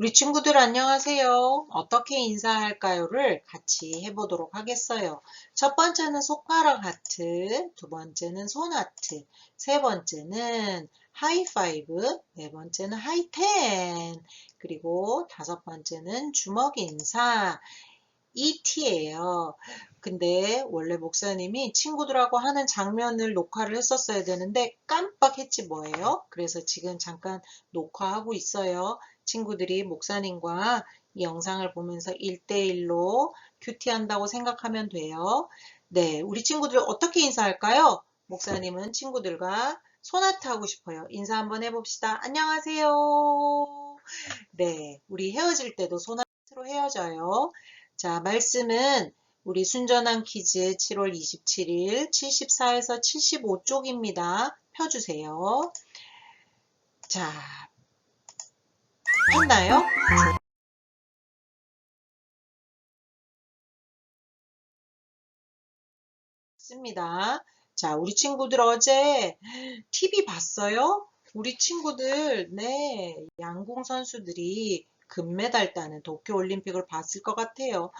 우리 친구들 안녕하세요. 어떻게 인사할까요를 같이 해보도록 하겠어요. 첫 번째는 손가락 하트, 두 번째는 손 하트, 세 번째는 하이파이브, 네 번째는 하이텐, 그리고 다섯 번째는 주먹 인사, ET예요. 근데 원래 목사님이 친구들하고 하는 장면을 녹화를 했었어야 되는데 깜빡했지 뭐예요. 그래서 지금 잠깐 녹화하고 있어요. 친구들이 목사님과 이 영상을 보면서 1대1로 큐티한다고 생각하면 돼요. 네, 우리 친구들 어떻게 인사할까요? 목사님은 친구들과 소나트 하고 싶어요. 인사 한번 해봅시다. 안녕하세요. 네, 우리 헤어질 때도 소나트로 헤어져요. 자, 말씀은 우리 순전한 퀴즈 7월 27일 74에서 75쪽입니다. 펴주세요. 자, 했나요? 좋습니다. 자, 우리 친구들 어제 TV 봤어요? 우리 친구들, 네, 양궁 선수들이 금메달 따는 도쿄올림픽을 봤을 것 같아요.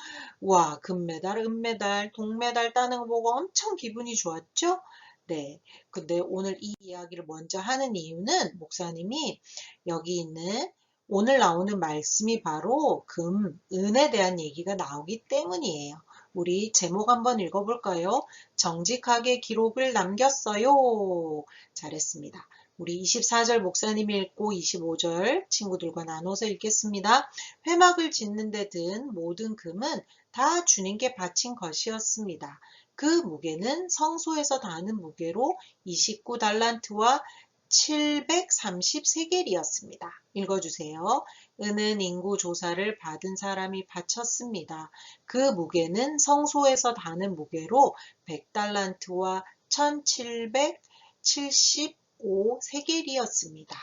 와, 금메달, 은메달, 동메달 따는 거 보고 엄청 기분이 좋았죠? 네. 근데 오늘 이 이야기를 먼저 하는 이유는 목사님이 여기 있는 오늘 나오는 말씀이 바로 금, 은에 대한 얘기가 나오기 때문이에요. 우리 제목 한번 읽어볼까요? 정직하게 기록을 남겼어요. 잘했습니다. 우리 24절 목사님이 읽고 25절 친구들과 나눠서 읽겠습니다. 회막을 짓는 데 든 모든 금은 다 주님께 바친 것이었습니다. 그 무게는 성소에서 다는 무게로 29달란트와 733개리였습니다. 읽어주세요. 은은 인구 조사를 받은 사람이 바쳤습니다. 그 무게는 성소에서 다는 무게로 100달란트와 1775세겔이었습니다.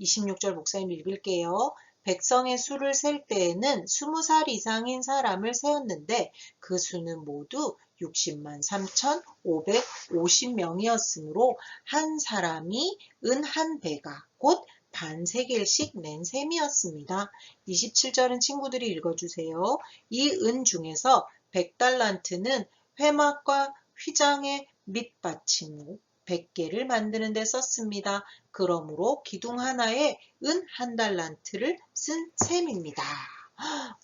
26절 목사님 읽을게요. 백성의 수를 셀 때에는 20살 이상인 사람을 세웠는데 그 수는 모두 60만 3,550명이었으므로 한 사람이 은 한 배가 곧 반세겔씩 낸 셈이었습니다. 27절은 친구들이 읽어주세요. 이 은 중에서 100달란트는 회막과 휘장의 밑받침 100개를 만드는 데 썼습니다. 그러므로 기둥 하나에 은 한 달란트를 쓴 셈입니다.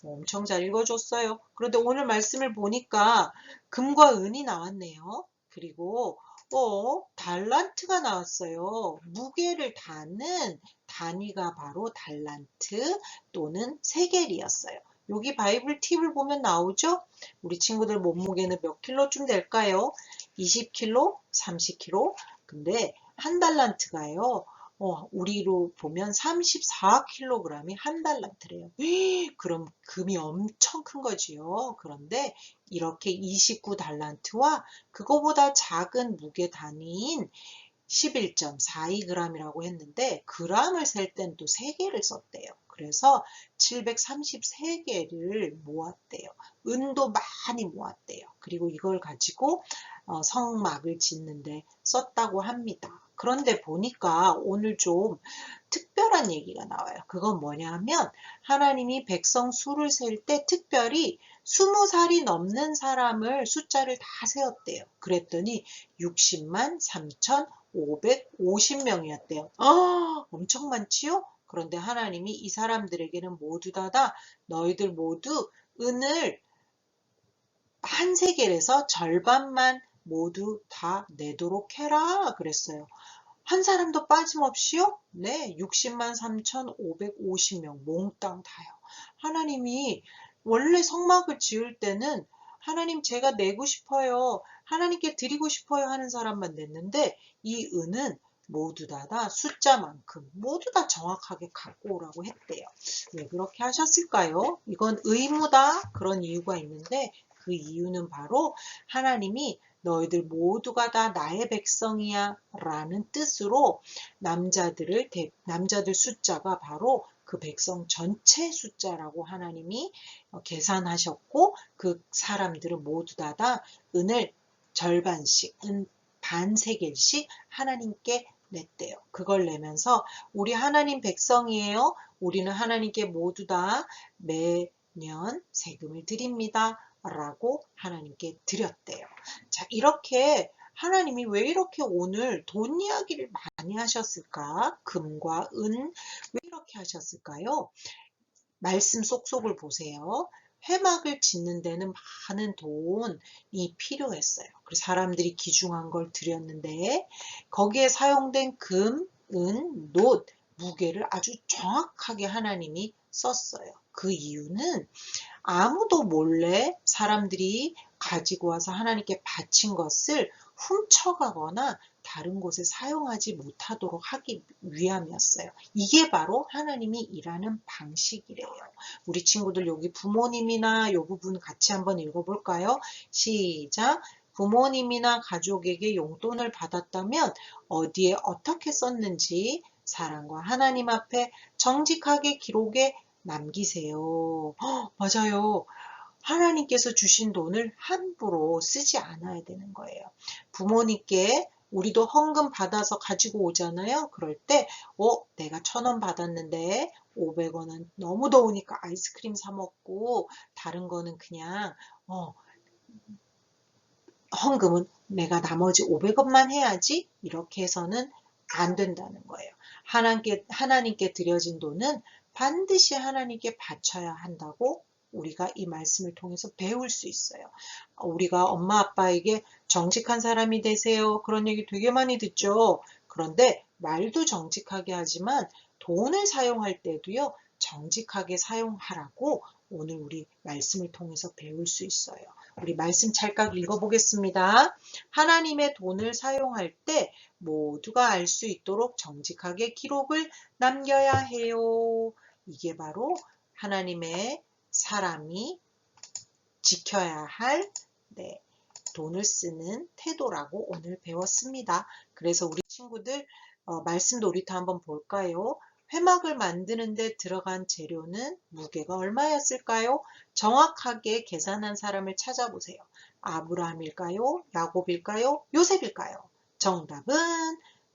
엄청 잘 읽어줬어요. 그런데 오늘 말씀을 보니까 금과 은이 나왔네요. 그리고 어, 달란트가 나왔어요. 무게를 다는 단위가 바로 달란트 또는 세겔이었어요. 여기 바이블 팁을 보면 나오죠? 우리 친구들 몸무게는 몇 킬로쯤 될까요? 20킬로, 30킬로. 근데 한 달란트가요. 어, 우리로 보면 34kg이 한 달란트래요. 그럼 금이 엄청 큰 거지요. 그런데 이렇게 29달란트와 그거보다 작은 무게 단위인 11.42g이라고 했는데 g을 셀 땐 또 3개를 썼대요. 그래서 733개를 모았대요. 은도 많이 모았대요. 그리고 이걸 가지고 어, 성막을 짓는데 썼다고 합니다. 그런데 보니까 오늘 좀 특별한 얘기가 나와요. 그건 뭐냐 하면 하나님이 백성 수를 셀 때 특별히 20살이 넘는 사람을 숫자를 다 세웠대요. 그랬더니 60만 3,550명이었대요. 아, 엄청 많지요? 그런데 하나님이 이 사람들에게는 모두 다다 너희들 모두 은을 한 세겔에서 절반만 모두 다 내도록 해라 그랬어요. 한 사람도 빠짐없이요? 네, 60만 3,550명 몽땅 다요. 하나님이 원래 성막을 지을 때는 하나님 제가 내고 싶어요. 하나님께 드리고 싶어요 하는 사람만 냈는데 이 은은 모두 다 다 숫자만큼 모두 다 정확하게 갖고 오라고 했대요. 왜 그렇게 하셨을까요? 이건 의무다 그런 이유가 있는데 그 이유는 바로 하나님이 너희들 모두가 다 나의 백성이야 라는 뜻으로 남자들을 남자들 숫자가 바로 그 백성 전체 숫자라고 하나님이 어, 계산하셨고 그 사람들은 모두 다 다 은을 절반씩 은 반세겔씩 하나님께 냈대요. 그걸 내면서 우리 하나님 백성이에요. 우리는 하나님께 모두 다 매년 세금을 드립니다. 라고 하나님께 드렸대요. 자, 이렇게 하나님이 왜 이렇게 오늘 돈 이야기를 많이 하셨을까? 금과 은 왜 이렇게 하셨을까요? 말씀 쏙쏙을 보세요. 회막을 짓는 데는 많은 돈이 필요했어요. 그래서 사람들이 귀중한 걸 드렸는데 거기에 사용된 금, 은, 놋, 무게를 아주 정확하게 하나님이 썼어요. 그 이유는 아무도 몰래 사람들이 가지고 와서 하나님께 바친 것을 훔쳐가거나 다른 곳에 사용하지 못하도록 하기 위함이었어요. 이게 바로 하나님이 일하는 방식이래요. 우리 친구들 여기 부모님이나 이 부분 같이 한번 읽어볼까요? 시작. 부모님이나 가족에게 용돈을 받았다면 어디에 어떻게 썼는지 사랑과 하나님 앞에 정직하게 기록에 남기세요. 헉, 맞아요. 하나님께서 주신 돈을 함부로 쓰지 않아야 되는 거예요. 부모님께 우리도 헌금 받아서 가지고 오잖아요. 그럴 때, 어, 내가 천 원 받았는데 500원은 너무 더우니까 아이스크림 사 먹고 다른 거는 그냥 어, 헌금은 내가 나머지 500원만 해야지 이렇게 해서는 안 된다는 거예요. 하나님께, 하나님께 드려진 돈은 반드시 하나님께 바쳐야 한다고 우리가 이 말씀을 통해서 배울 수 있어요. 우리가 엄마 아빠에게 정직한 사람이 되세요. 그런 얘기 되게 많이 듣죠. 그런데 말도 정직하게 하지만 돈을 사용할 때도요. 정직하게 사용하라고 오늘 우리 말씀을 통해서 배울 수 있어요. 우리 말씀 찰칵 읽어보겠습니다. 하나님의 돈을 사용할 때 모두가 알 수 있도록 정직하게 기록을 남겨야 해요. 이게 바로 하나님의 사람이 지켜야 할 네, 돈을 쓰는 태도라고 오늘 배웠습니다. 그래서 우리 친구들 어, 말씀 놀이터 한번 볼까요? 회막을 만드는데 들어간 재료는 무게가 얼마였을까요? 정확하게 계산한 사람을 찾아보세요. 아브라함일까요? 야곱일까요? 요셉일까요? 정답은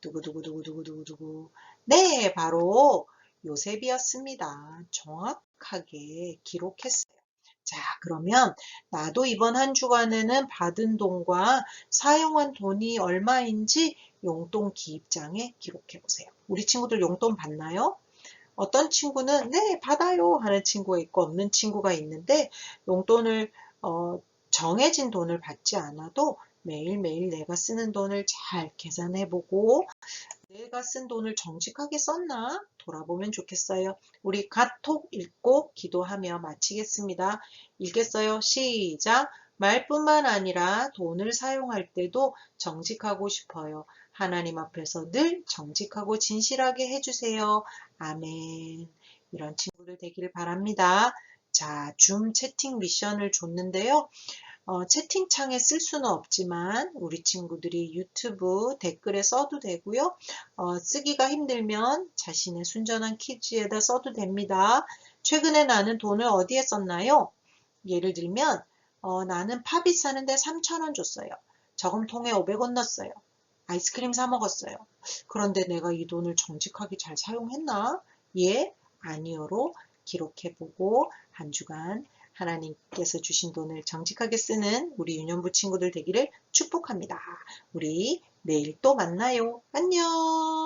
두구두구두구두구두구두구 네, 바로 요셉이었습니다. 정확 하게 기록했어요. 자, 그러면 나도 이번 한 주간에는 받은 돈과 사용한 돈이 얼마인지 용돈 기입장에 기록해 보세요. 우리 친구들 용돈 받나요? 어떤 친구는 네, 받아요 하는 친구가 있고 없는 친구가 있는데 용돈을 어, 정해진 돈을 받지 않아도 매일매일 내가 쓰는 돈을 잘 계산해 보고 내가 쓴 돈을 정직하게 썼나 돌아보면 좋겠어요. 우리 가톡 읽고 기도하며 마치겠습니다. 읽겠어요. 시작. 말뿐만 아니라 돈을 사용할 때도 정직하고 싶어요. 하나님 앞에서 늘 정직하고 진실하게 해주세요. 아멘. 이런 친구들 되기를 바랍니다. 자, 줌 채팅 미션을 줬는데요. 어, 채팅창에 쓸 수는 없지만 우리 친구들이 유튜브 댓글에 써도 되고요. 어, 쓰기가 힘들면 자신의 순전한 퀴즈에다 써도 됩니다. 최근에 나는 돈을 어디에 썼나요? 예를 들면 어, 나는 팝이 사는데 3,000원 줬어요. 저금통에 500원 넣었어요. 아이스크림 사 먹었어요. 그런데 내가 이 돈을 정직하게 잘 사용했나? 예, 아니요로 기록해보고 한 주간 하나님께서 주신 돈을 정직하게 쓰는 우리 유년부 친구들 되기를 축복합니다. 우리 내일 또 만나요. 안녕!